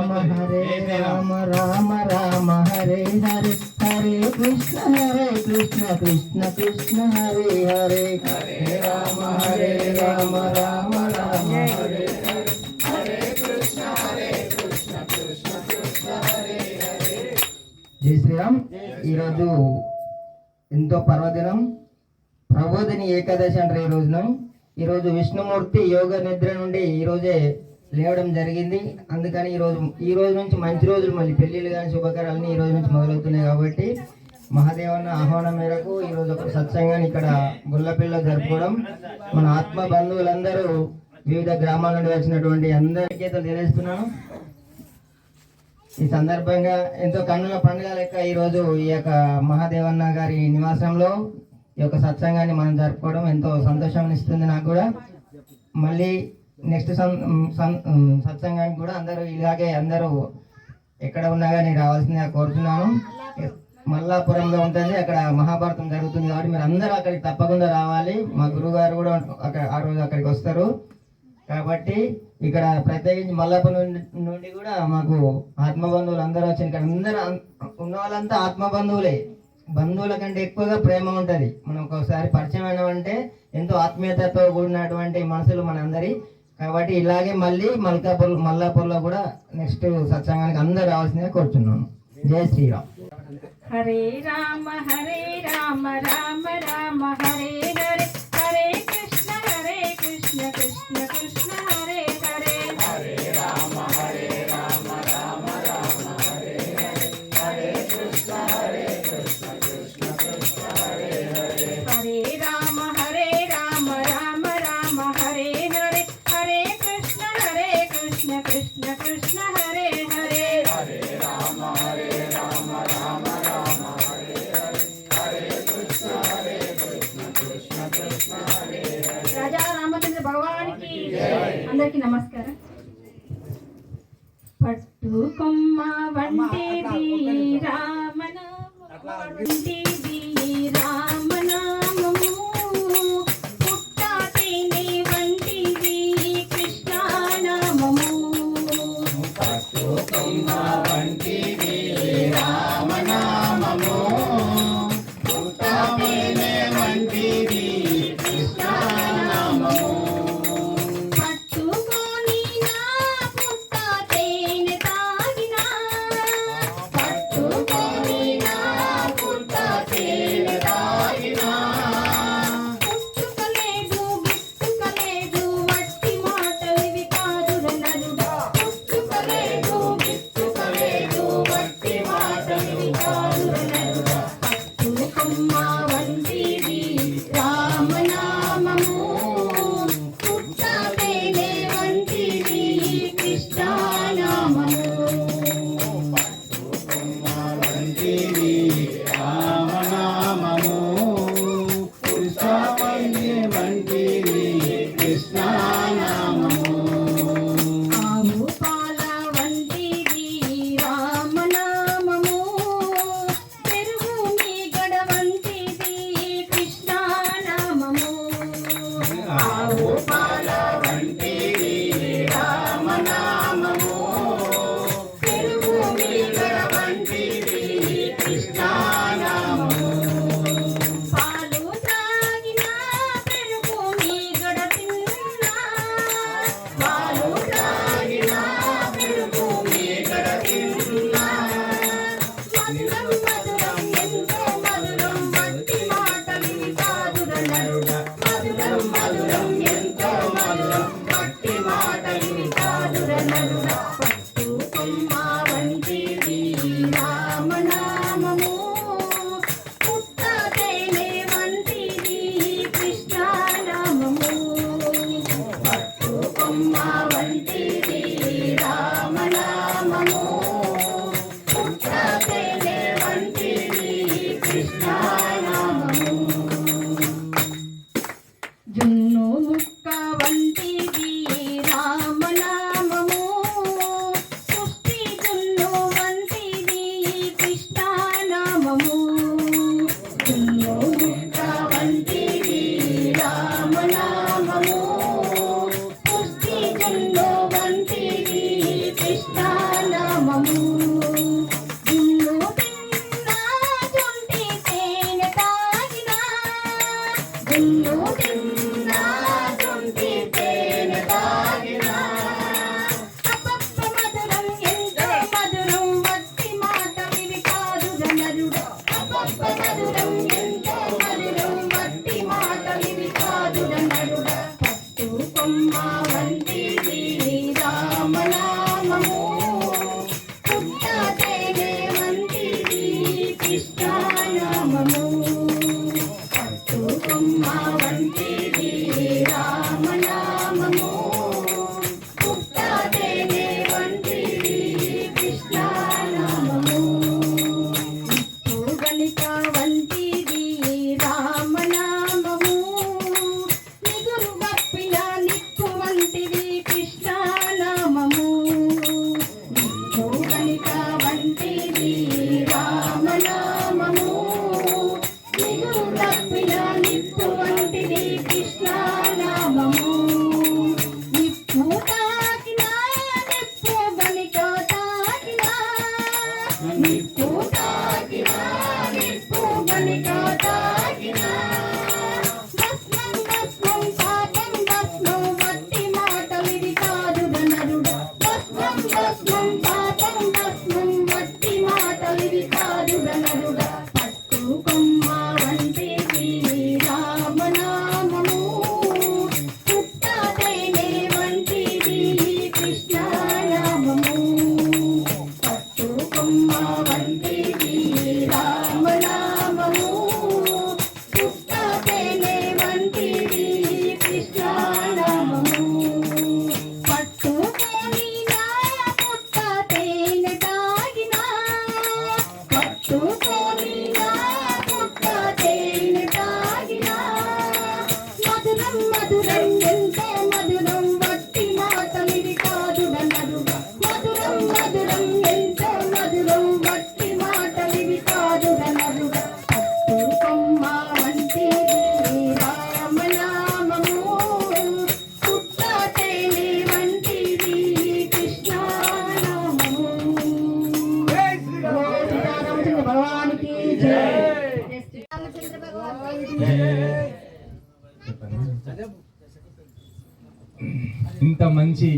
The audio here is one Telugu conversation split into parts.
రామ హరే రామ? రామ రామ హరే హరే హరే కృష్ణ హరే కృష్ణ కృష్ణ కృష్ణ హరే హరే. హరే రామ హరే రామ రామ రామ హరే జై శ్రీరామ్. ఈరోజు ఎంతో పర్వదినం. ప్రబోధిని ఏకాదశి అంటారు ఈ రోజున. ఈరోజు విష్ణుమూర్తి యోగ నిద్ర నుండి ఈ రోజే లేవడం జరిగింది. అందుకని ఈ రోజు ఈ రోజు నుంచి మంచి రోజులు మళ్ళీ పెళ్ళిళ్ళు కానీ శుభకార్యాలని ఈ రోజు నుంచి మొదలవుతున్నాయి కాబట్టి మహాదేవన్న ఆహ్వానం మేరకు ఈ రోజు ఒక సత్సంగాన్ని ఇక్కడ గుల్లపిల్ల జరుపుకోవడం. మన ఆత్మ బంధువులందరూ వివిధ గ్రామాల నుండి వచ్చినటువంటి అందరికీ తెలియజేస్తున్నాను. ఈ సందర్భంగా ఎంతో కన్నుల పండుగ లెక్క ఈరోజు ఈ యొక్క మహాదేవన్న గారి నివాసంలో ఈ యొక్క సత్సంగాన్ని మనం జరుపుకోవడం ఎంతో సంతోషం ఇస్తుంది నాకు కూడా. మళ్ళీ నెక్స్ట్ సత్సంగానికి కూడా అందరూ ఇలాగే అందరూ ఎక్కడ ఉన్నా కానీ రావాల్సిందిగా కోరుతున్నాను. మల్లాపురంలో ఉంటుంది అక్కడ మహాభారతం జరుగుతుంది కాబట్టి మీరు అందరూ అక్కడికి తప్పకుండా రావాలి. మా గురువు గారు కూడా అక్కడ ఆ రోజు అక్కడికి వస్తారు. కాబట్టి ఇక్కడ ప్రత్యేకించి మల్లాపురం నుండి కూడా మాకు ఆత్మబంధువులు అందరూ వచ్చారు ఇక్కడ అందరూ ఉన్న వాళ్ళంతా ఆత్మబంధువులే. బంధువుల కంటే ఎక్కువగా ప్రేమ ఉంటది. మనం ఒకసారి పరిచయం అయినామంటే ఎంతో ఆత్మీయతతో కూడినటువంటి మనసులు మనందరి కాబట్టి ఇలాగే మళ్ళీ మల్కాపూర్ మల్లాపూర్లో కూడా నెక్స్ట్ సత్సంగానికి అందరు రావాల్సిందే కోరుచున్నాను. జై శ్రీరామ్. హరే రామ హరే రామ రామ రామ హరే అందరికి నమస్కారం పట్టు కొమ్మ వంటిది రామనామ వంటిది ఇంత మంచి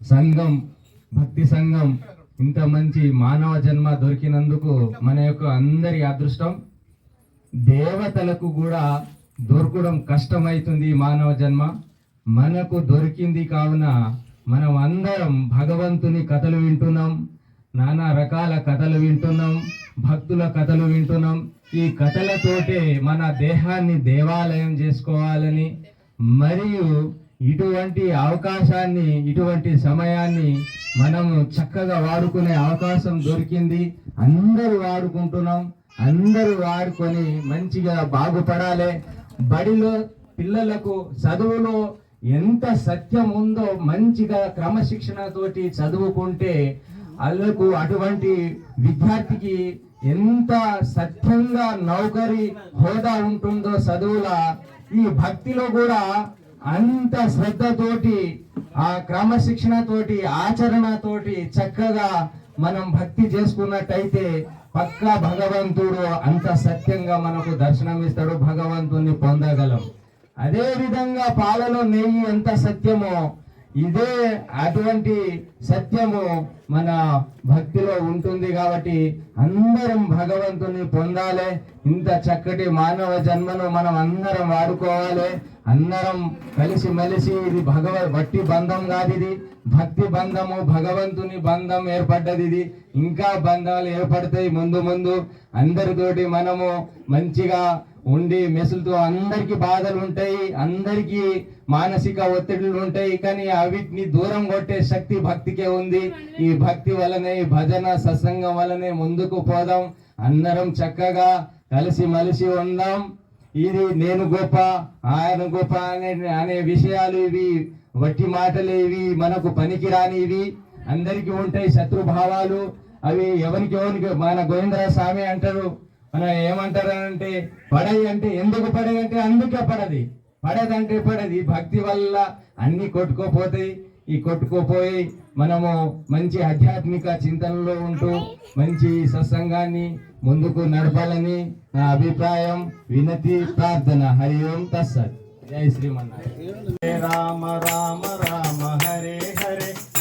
సంఘం భక్తి సంఘం ఇంత మంచి మానవ జన్మ దొరికినందుకు మన యొక్క అందరి అదృష్టం. దేవతలకు కూడా దొరకడం కష్టమవుతుంది మానవ జన్మ. మనకు దొరికింది కావున మనం అందరం భగవంతుని కథలు వింటున్నాం నానా రకాల కథలు వింటున్నాం. భక్తుల కథలు వింటున్నాం. ఈ కథలతోటే మన దేహాన్ని దేవాలయం చేసుకోవాలని మరియు ఇటువంటి అవకాశాన్ని ఇటువంటి సమయాన్ని మనము చక్కగా వాడుకునే అవకాశం దొరికింది. అందరూ వాడుకుంటున్నాం. అందరూ వాడుకొని మంచిగా బాగుపడాలి. బడిలో పిల్లలకు చదువులో ఎంత సత్యం ఉందో మంచిగా క్రమశిక్షణతోటి చదువుకుంటే అల్లకు అటువంటి విద్యార్థికి ఎంత సత్యంగా నౌకరి హోదా ఉంటుందో చదువుల ఈ భక్తిలో కూడా అంత శ్రద్ధతోటి ఆ క్రమశిక్షణతోటి ఆచరణతోటి చక్కగా మనం భక్తి చేసుకున్నట్టయితే పక్కా భగవంతుడు అంత సత్యంగా మనకు దర్శనం ఇస్తాడు భగవంతుణ్ణి పొందగలం. అదే విధంగా పాలలో నెయ్యి ఎంత సత్యమో ఇదే అటువంటి సత్యము మన భక్తిలో ఉంటుంది కాబట్టి అందరం భగవంతుని పొందాలి. ఇంత చక్కటి మానవ జన్మను మనం అందరం వాడుకోవాలి. అందరం కలిసి మెలిసి ఇది భగవ వట్టి బంధం కాదు ఇది భక్తి బంధము భగవంతుని బంధం ఏర్పడ్డది ఇది ఇంకా బంధాలు ఏర్పడతాయి ముందు ముందు. అందరితోటి మనము మంచిగా ఉండి మెసులతో అందరికి బాధలు ఉంటాయి అందరికీ మానసిక ఒత్తిడులు ఉంటాయి కానీ అవిటిని దూరం కొట్టే శక్తి భక్తికే ఉంది. ఈ భక్తి వలనే ఈ భజన సత్సంగం వలనే ముందుకు పోదాం. అందరం చక్కగా కలిసి మలిసి ఉందాం. ఇది నేను గొప్ప ఆయన గొప్ప అనే అనే విషయాలు ఇవి వట్టి మాటలు ఇవి మనకు పనికిరాని ఇవి. అందరికీ ఉంటాయి శత్రుభావాలు. అవి ఎవరికి ఎవరికి మన గోవిందరావు స్వామి అంటారు మన ఏమంటారంటే పడయి అంటే ఎందుకు పడయి అంటే అందుకే పడది. పడదంటే పడది. భక్తి వల్ల అన్ని కొట్టుకోపోతాయి. ఈ కొట్టుకోపోయి మనము మంచి ఆధ్యాత్మిక చింతనలో ఉంటూ మంచి సత్సంగాన్ని ముందుకు నడపాలని నా అభిప్రాయం. వినతి ప్రార్థన. హరి ఓం తస్సత్ జై శ్రీమన్నారాయణ. రామ రామ రామ. హరే హరే.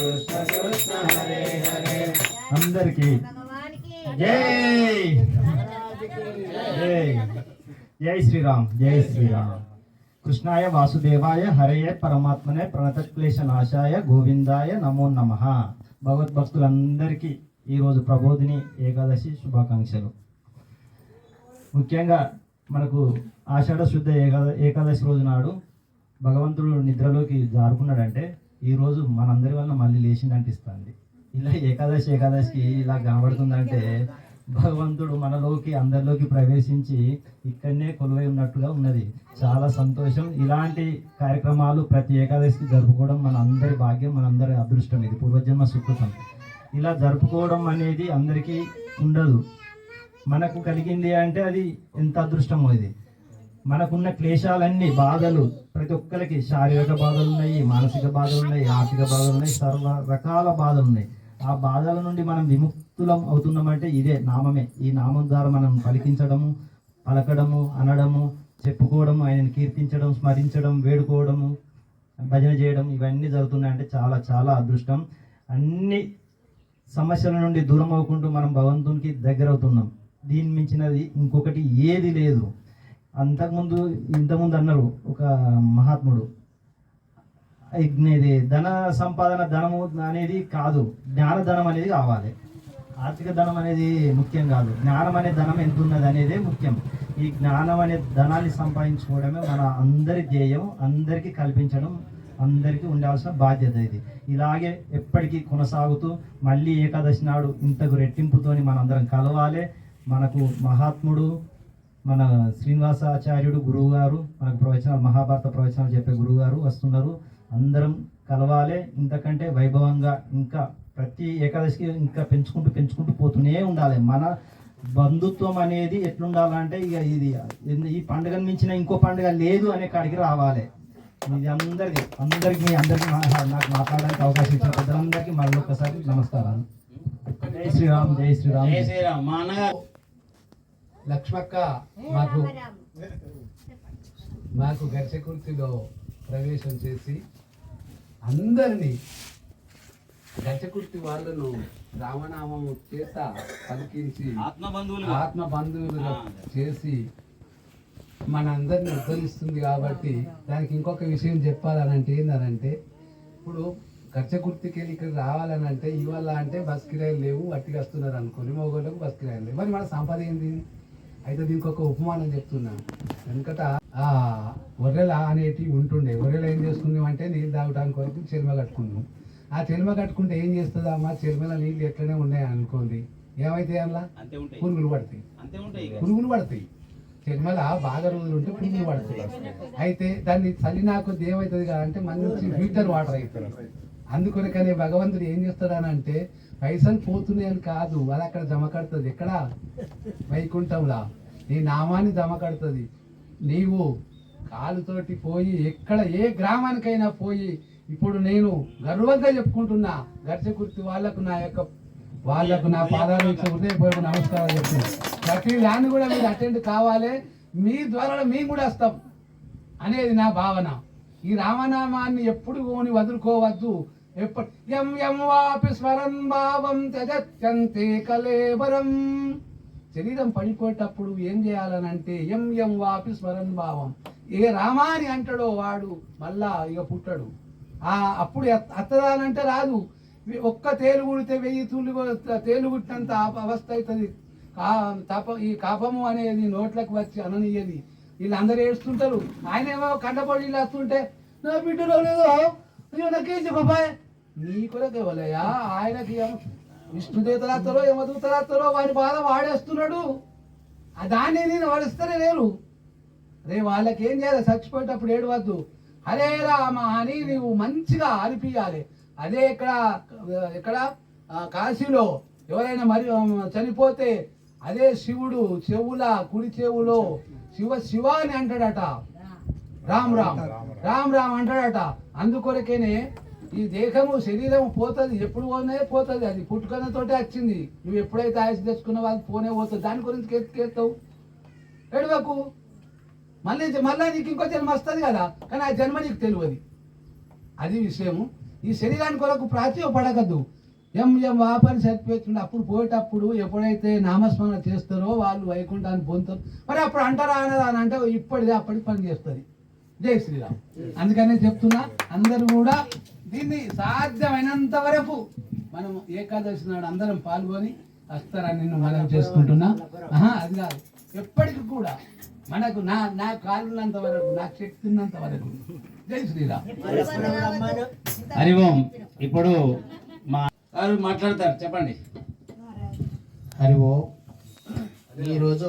కృష్ణ కృష్ణ కృష్ణ హరే హరే అందరికీ. జై. జై. జై శ్రీరామ్ జై శ్రీరామ్. కృష్ణాయ వాసుదేవాయ హరయే పరమాత్మనే ప్రణతక్లేశ నాశాయ గోవిందాయ నమో నమ. భగవద్భక్తులందరికీ ఈరోజు ప్రబోధిని ఏకాదశి శుభాకాంక్షలు. ముఖ్యంగా మనకు ఆషాఢ శుద్ధ ఏకాద ఏకాదశి రోజు నాడు భగవంతుడు నిద్రలోకి జారుకున్నాడంటే ఈరోజు మనందరి వల్ల మళ్ళీ లేచింది అనిపిస్తుంది ఇలా ఏకాదశి ఏకాదశికి ఇలా కనబడుతుందంటే భగవంతుడు మనలోకి అందరిలోకి ప్రవేశించి ఇక్కడనే కొలువై ఉన్నట్టుగా ఉన్నది. చాలా సంతోషం. ఇలాంటి కార్యక్రమాలు ప్రతి ఏకాదశికి జరుపుకోవడం మన అందరి భాగ్యం మనందరి అదృష్టం ఇది. పూర్వజన్మ సుకృతం. ఇలా జరుపుకోవడం అనేది అందరికీ ఉండదు. మనకు కలిగింది అంటే అది ఎంత అదృష్టమో ఇది. మనకున్న క్లేశాలన్నీ బాధలు. ప్రతి ఒక్కరికి శారీరక బాధలు ఉన్నాయి మానసిక బాధలు ఉన్నాయి ఆర్థిక బాధలు ఉన్నాయి సర్వ రకాల బాధలు ఉన్నాయి. ఆ బాధల నుండి మనం విముక్తులం అవుతున్నామంటే ఇదే నామమే. ఈ నామం ద్వారా మనం పలికించడము పలకడము అనడము చెప్పుకోవడము ఆయనను కీర్తించడం స్మరించడం వేడుకోవడము భజన చేయడం ఇవన్నీ జరుగుతున్నాయంటే చాలా చాలా అదృష్టం. అన్ని సమస్యల నుండి దూరం అవ్వకుండా మనం భగవంతునికి దగ్గర అవుతున్నాం దీని మించినది ఇంకొకటి ఏది లేదు. అంతకుముందు ఇంతకుముందు అన్నారు ఒక మహాత్ముడు. ఇది ధన సంపాదన ధనము అనేది కాదు జ్ఞానధనం అనేది కావాలి. ఆర్థిక ధనం అనేది ముఖ్యం కాదు. జ్ఞానం అనే ధనం ఎంత ఉన్నది అనేదే ముఖ్యం. ఈ జ్ఞానం అనే ధనాన్ని సంపాదించుకోవడమే మన అందరి ధ్యేయం అందరికీ కల్పించడం అందరికీ ఉండాల్సిన బాధ్యత ఇది. ఇలాగే ఎప్పటికీ కొనసాగుతూ మళ్ళీ ఏకాదశి నాడు ఇంతకు రెట్టింపుతోని మనందరం కలవాలి. మనకు మహాత్ముడు మన శ్రీనివాసాచార్యుడు గురువు గారు మనకు ప్రవచనాలు మహాభారత ప్రవచనాలు చెప్పే గురువు గారు వస్తున్నారు. అందరం కలవాలి. ఇంతకంటే వైభవంగా ఇంకా ప్రతి ఏకాదశికి ఇంకా పెంచుకుంటూ పెంచుకుంటూ పోతూనే ఉండాలి. మన బంధుత్వం అనేది ఎట్లుండాలంటే ఇక ఇది ఈ పండుగను మించిన ఇంకో పండుగ లేదు అనే కాడికి రావాలి. ఇది అందరికీ అందరికి మీ అందరికి నాకు మాట్లాడడానికి అవకాశం ఇచ్చిన పెద్దలందరికీ మరొకసారి నమస్కారాలు. జై శ్రీరామ్. జై శ్రీరామ్. జై శ్రీరామ్. మా లక్ష్మక్క మాకు మాకు గచ్చకుర్తిలో ప్రవేశం చేసి అందరినీ గచ్చకుర్తి వాళ్ళను రామనామము చేత పలికించి ఆత్మ బంధువులు చేసి మన అందరిని ఉద్ధరిస్తుంది కాబట్టి దానికి ఇంకొక విషయం చెప్పాలనంటే ఏందనంటే ఇప్పుడు గచ్చకుర్తికి వెళ్ళి ఇక్కడ రావాలని అంటే ఇవాళ అంటే బస్ కిరాయిలు లేవు వట్టిగా వస్తున్నారు అనుకోని మగోళ్ళకు బస్ కిరాయిలు లేవు. మరి మన సంపద ఏంది? అయితే దీనికి ఒక ఉపమానం చెప్తున్నా. వెనకట ఆ ఒర్రెల అనేటివి ఉంటుండే. ఒర్రెలు ఏం చేసుకుందాం అంటే నీళ్ళు తాగడానికి కొరకు చెరుమ కట్టుకున్నాం ఆ చెరుమ కట్టుకుంటే ఏం చేస్తుందా అమ్మా? చెరుమల నీళ్ళు ఎట్లనే ఉన్నాయి అనుకోండి. ఏమైతే అందులో? పురుగులు పడతాయి. పురుగులు పడతాయి. చెరుమల బాగా రోజులు ఉంటే పురుగులు పడతాయి. అయితే దాన్ని చల్లినాకు ఏమవుతుంది కదా అంటే మంచి ఫిల్టర్ వాటర్ అవుతుంది అందుకొరకనే భగవంతుడు ఏం చేస్తాడనంటే పైసలు పోతున్నాయని కాదు అది అక్కడ జమ కడుతుంది. ఎక్కడ? వైకుంఠంలా. నీ నామాన్ని జమ కడుతుంది. నీవు కాలుతోటి పోయి ఎక్కడ ఏ గ్రామానికైనా పోయి ఇప్పుడు నేను గర్వంగా చెప్పుకుంటున్నా గర్చకుర్తి వాళ్ళకు నా యొక్క వాళ్ళకు నా పాదాలు ఇచ్చి హృదయపూర్వక నమస్కారాలు చెప్తున్నా. ప్రతి దాన్ని కూడా మీరు అటెండ్ కావాలి మీ ద్వారా మేము కూడా వస్తాం. అనేది నా భావన. ఈ రామనామాన్ని ఎప్పుడు పోని వదులుకోవద్దు. ఎం ఎం వాపి స్వరం భావం త్యజత్యంతే కలేవరం. శరీరం పడిపోయేటప్పుడు ఏం చేయాలనంటే ఎం ఎం వాపి స్వరం భావం. ఏ రామాని అంటాడో వాడు మళ్ళా ఇక పుట్టడు. ఆ అప్పుడు అత్తదానంటే రాదు. ఒక్క తేలు కుడితే వెయ్యి తూలు తేలు కుట్టినంత అవస్థ అవుతుంది కా తప ఈ కాపము అనేది నోట్లకు వచ్చి అననీయది. వీళ్ళందరూ ఏడుస్తుంటారు. ఆయన ఏమో కండపడి వస్తుంటే నా బిడ్డలో లేదో నాకేం చెప్పబాయ్ నీ కొరకు ఇవ్వలేయా ఆయనకి విష్ణుదేవతలతో యమదూతలతో వాడి బాధ వాడేస్తున్నాడు. ఆ దాన్ని నేను వాడిస్తేనే లేరు. రే వాళ్ళకి ఏం చేయాలి? చచ్చిపోయేటప్పుడు ఏడవద్దు. హరే రామ అని నీవు మంచిగా అనిపించాలి అదే ఇక్కడ ఇక్కడ కాశీలో ఎవరైనా మరి చనిపోతే అదే శివుడు చెవుల కుడి చెవులో శివ శివ అని అంటాడట రామ్ రామ్. రామ్ రామ్ అంటాడట. అందుకొరకేనే ఈ దేహము శరీరం పోతుంది. ఎప్పుడు పోనే పోతుంది. అది పుట్టుకనతోటే వచ్చింది. నువ్వు ఎప్పుడైతే ఆయుష్ తెచ్చుకున్నావు అది పోనే పోతుంది. దాని గురించి ఎత్తుకెత్తావు ఎడవకు మళ్ళీ మళ్ళీ నీకు ఇంకో జన్మ వస్తుంది కదా. కానీ ఆ జన్మ నీకు తెలియదు. అది విషయము. ఈ శరీరానికి కొరకు ప్రాచ్యపడకద్దు ఎం ఎం వాపని చనిపోతుండే అప్పుడు పోయేటప్పుడు ఎప్పుడైతే నామస్మరణ చేస్తారో వాళ్ళు వైకుంఠాన్ని పొందుతారు. మరి అప్పుడు అంటారా అనరా అని అంటే ఇప్పటిది అప్పటికి పని చేస్తుంది. జై శ్రీరామ్. అందుకనే చెప్తున్నా అందరూ కూడా దీన్ని సాధ్యమైనంత వరకు మనం ఏకాదశి నాడు అందరం పాల్గొని వస్తారని నేను మనం చేసుకుంటున్నా అది కాదు. ఎప్పటికి కూడా మనకు నా నా కాలున్నంత వరకు నాకు శక్తి ఉన్నంత వరకు. జై శ్రీరామ్. హరి ఓం ఇప్పుడు మా మాట్లాడతారు చెప్పండి. హరి ఓ ఈరోజు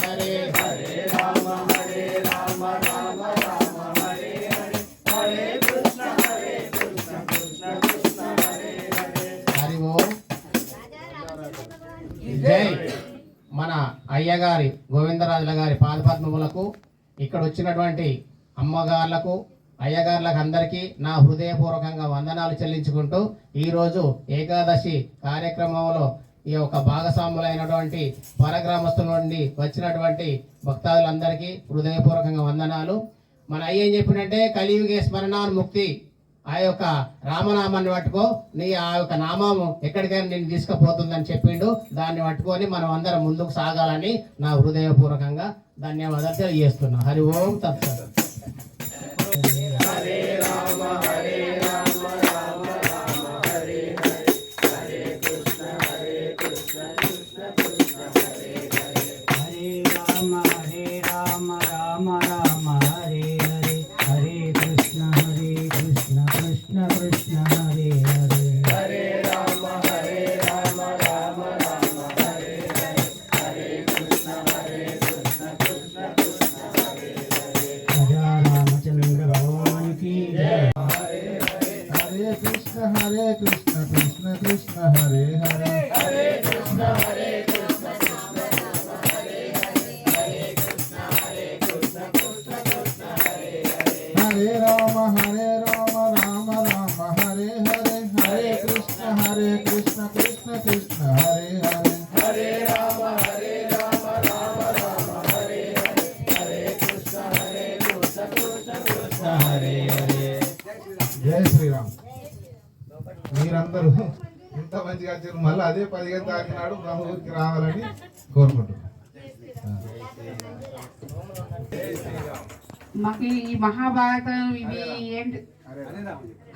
అయ్యగారి గోవిందరాజుల గారి పాదపద్మములకు ఇక్కడ వచ్చినటువంటి అమ్మగార్లకు అయ్యగార్లకు అందరికీ నా హృదయపూర్వకంగా వందనాలు చెల్లించుకుంటూ ఈరోజు ఏకాదశి కార్యక్రమంలో ఈ యొక్క భాగస్వాములైనటువంటి పరగ్రామస్తుల నుండి వచ్చినటువంటి భక్తాదులందరికీ హృదయపూర్వకంగా వందనాలు. మన అయ్యేం చెప్పినట్టే కలియుగే స్మరణాను ముక్తి ఆ యొక్క రామనామాన్ని పట్టుకో నీ ఆ యొక్క నామము ఎక్కడికైనా నేను తీసుకుపోతుందని చెప్పిండు. దాన్ని పట్టుకొని మనం అందరం ముందుకు సాగాలని నా హృదయపూర్వకంగా ధన్యవాదాలు తెలియజేస్తున్నా. హరి ఓం తత్సత్. हरे కృష్ణ హరే రామ హరే రామ రామ రామ హరే హరే హరే కృష్ణ హరే జయ శ్రీరామ్. మీరందరూ ఇంత మంచిగా వచ్చారు. మళ్ళీ అదే పదిహేను తారీఖు నాడు బ్రహ్మూరికి రావాలని కోరుకుంటున్నాను మాకు ఈ మహాభారతం ఇది ఏంటి?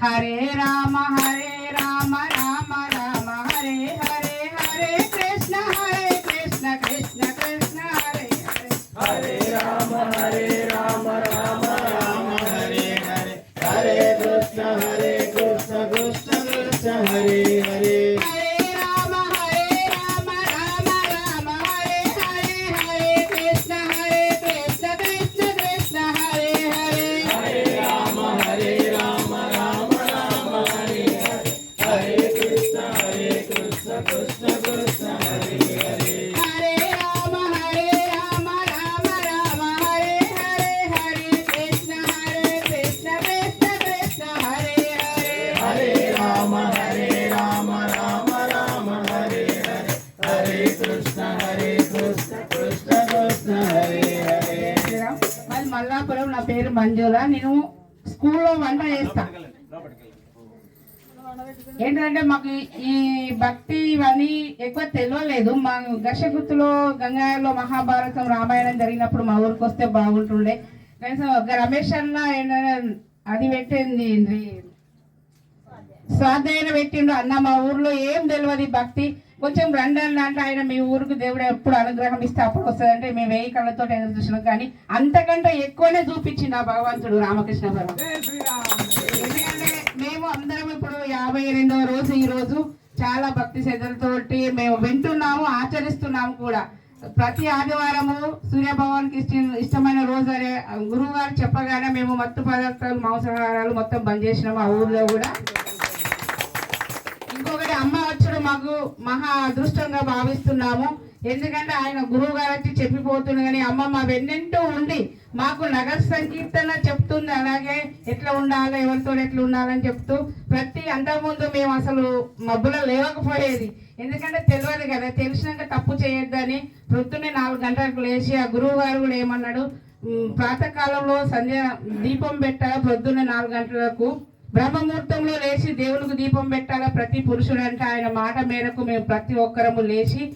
హరే రామ హరే రామ రామ రామ హరే హరే హరే కృష్ణ హరే మల్లాపురం నా పేరు మంజుల. నేను స్కూల్లో వంట చేస్తా. ఏంటంటే మాకు ఈ- భక్తి ఇవన్నీ ఎక్కువ తెలియలేదు. మా దశగుత్తులో గంగాలో మహాభారతం రామాయణం జరిగినప్పుడు మా ఊరికి వస్తే బాగుంటుండే. కనీసం ఒక రమేష్ అన్న అది పెట్టింది ఏంది, స్వాధ్యాయన పెట్టిండు అన్న. మా ఊర్లో ఏం తెలియదు భక్తి. కొంచెం రండి అన్న అంటే ఆయన మీ ఊరికి దేవుడు ఎప్పుడు అనుగ్రహం ఇస్తే అప్పుడు వస్తుందంటే మేము వెయ్యి కళ్ళతో ఎదురు చూసినాం. కానీ అంతకంటే ఎక్కువనే చూపించిండు ఆ భగవంతుడు రామకృష్ణ పరమ. ఎందుకంటే మేము అందరం ఇప్పుడు యాభై రెండవ రోజు ఈ రోజు చాలా భక్తి శ్రద్ధలతోటి మేము వింటున్నాము ఆచరిస్తున్నాము కూడా. ప్రతి ఆదివారము సూర్యభగవాన్కి ఇష్ట ఇష్టమైన రోజు అనే గురువు గారు చెప్పగానే మేము మత్తు పదార్థాలు మాంసాహారాలు మొత్తం బంద్ చేసినాము ఆ ఊర్లో కూడా. మాకు మహా అదృష్టంగా భావిస్తున్నాము. ఎందుకంటే ఆయన గురువు గారికి వచ్చి చెప్పిపోతుంది కానీ అమ్మ మా వెన్నెంటూ ఉండి మాకు నగర సంకీర్తన చెప్తుంది. అలాగే ఎట్లా ఉండాలి ఎవరితో ఎట్లా ఉండాలని చెప్తూ ప్రతి అంతకుముందు మేము అసలు మబ్బులో లేవకపోయేది. ఎందుకంటే తెలియదు కదా తెలిసినాక తప్పు చేయొద్దని ప్రొద్దున్నే నాలుగు గంటలకు లేచి ఆ గురువు గారు కూడా ఏమన్నాడు ప్రాతకాలంలో సంధ్య దీపం పెట్టాలి ప్రొద్దున్నే నాలుగు గంటలకు? బ్రహ్మముహూర్తంలో లేచి దేవునికి దీపం పెట్టాలా ప్రతి పురుషుడు అంటే ఆయన మాట మేరకు మేము ప్రతి ఒక్కరము లేచి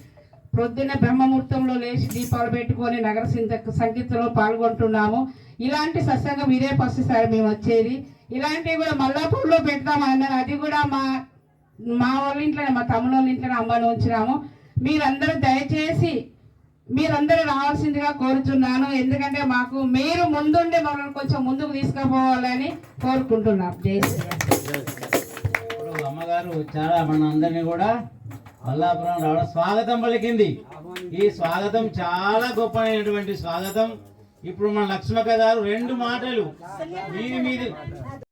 ప్రొద్దున బ్రహ్మముహూర్తంలో లేచి దీపాలు పెట్టుకొని నగర సింత- సంగీతంలో పాల్గొంటున్నాము. ఇలాంటి సత్సంగం ఇదే ఫస్ట్ సార్ మేము వచ్చేది. ఇలాంటివి కూడా మల్లాపూర్లో పెడతాం అన్నారు. అది కూడా మా మా వాళ్ళ ఇంట్లోనే మా తమ్ముళ్ళ వాళ్ళ ఇంట్లోనే అమ్మని ఉంచినాము. మీరందరూ దయచేసి మీరందరూ రావాల్సిందిగా కోరుచున్నాను. ఎందుకంటే మాకు మీరు ముందుండి మమ్మల్ని కొంచెం ముందుకు తీసుకుపోవాలని కోరుకుంటున్నాం. జై శ్రీరామ్ ఇప్పుడు అమ్మగారు చాలా మన అందరినీ కూడా అల్లాపురం రావడం స్వాగతం పలికింది. ఈ స్వాగతం చాలా గొప్పమైనటువంటి స్వాగతం. ఇప్పుడు మన లక్ష్మక్క గారు రెండు మాటలు. మీది మీది